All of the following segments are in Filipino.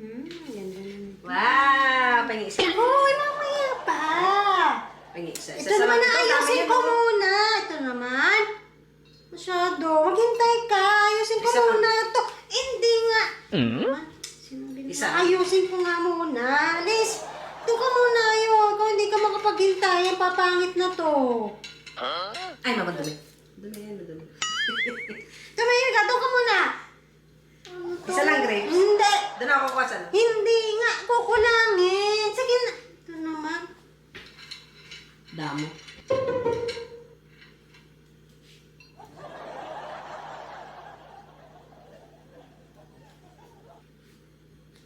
Hmm, ganda naman. Wow! Pahingi isa. Hoy, mamaya pa! Pahingi isa. Ito naman na ayusin ko muna. Ito naman. Masyado. Maghintay ka. Ayusin ko Isa pa. muna to. Hindi nga. Naman, sinabi na- Isa. Ayusin ko nga muna. Liz, ito ka muna yun. Kung hindi ka makapaghintay, papangit na to. Ay, mamadumi. Dumi yan, madumi. Tumahir ka. Doon ka muna. 1,000. Hindi nga, kukulangin. Sige na. Ito naman. Damo.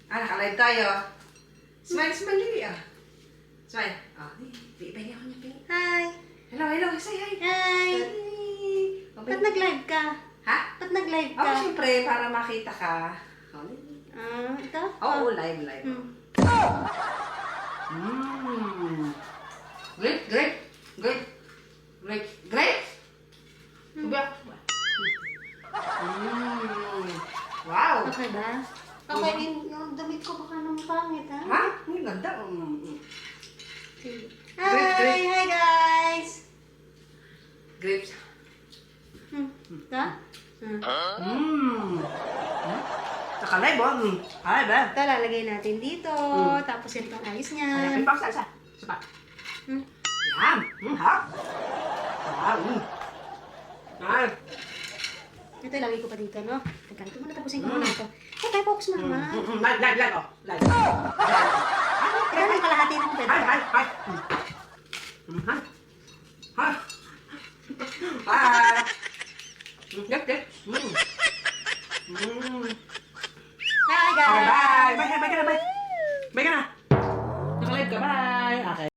Ah, nakalive tayo. Smile, smile, Lily ah. Smile. Ah, ibigay ako niya, Pili. Hi. Hello, hello. Say hi. Hi. Ba't nag-live ka? Ha? Ba't nag-live ka? Ako, syempre, para makita ka. Oh. Ah, ito? Oo, live, live. Hmm. Mmm. Great, great, great, great, great. Ako. Mmm. Wow. Okay ba? Okay din. Yung damit ko baka nang pangit, ha? Ha? Ang ganda. Mm. Sige. Great, Hi! great. Hi, guys! Grapes. Hmm. Ito? Hmm. Mmm. Nakalive, oh. Mm. Alive, eh. Ito, lalagay natin dito. Hmm. Tapos yan itong ayos Ay, niyan. pa sa isa. Isa pa. Hmm. Yan. Mm, ha? Ah, mm. Ay. Ito, ilagay ko pa dito, no? Teka, ito muna tapusin ko Hmm. muna ito. Eh, tayo focus mo Mm, naman. mm, mm. Live, live, live, oh. Live. Kaya lang kalahati ng pwede. Hi, hi, hi. Mm, hi. Hi. Hi. Mm, Yes, yes. Mm. Mm. Hi, Okay, guys! bye. Bye, bye ka na, bye. Bye ka na. Nakalive ka, bye. Okay.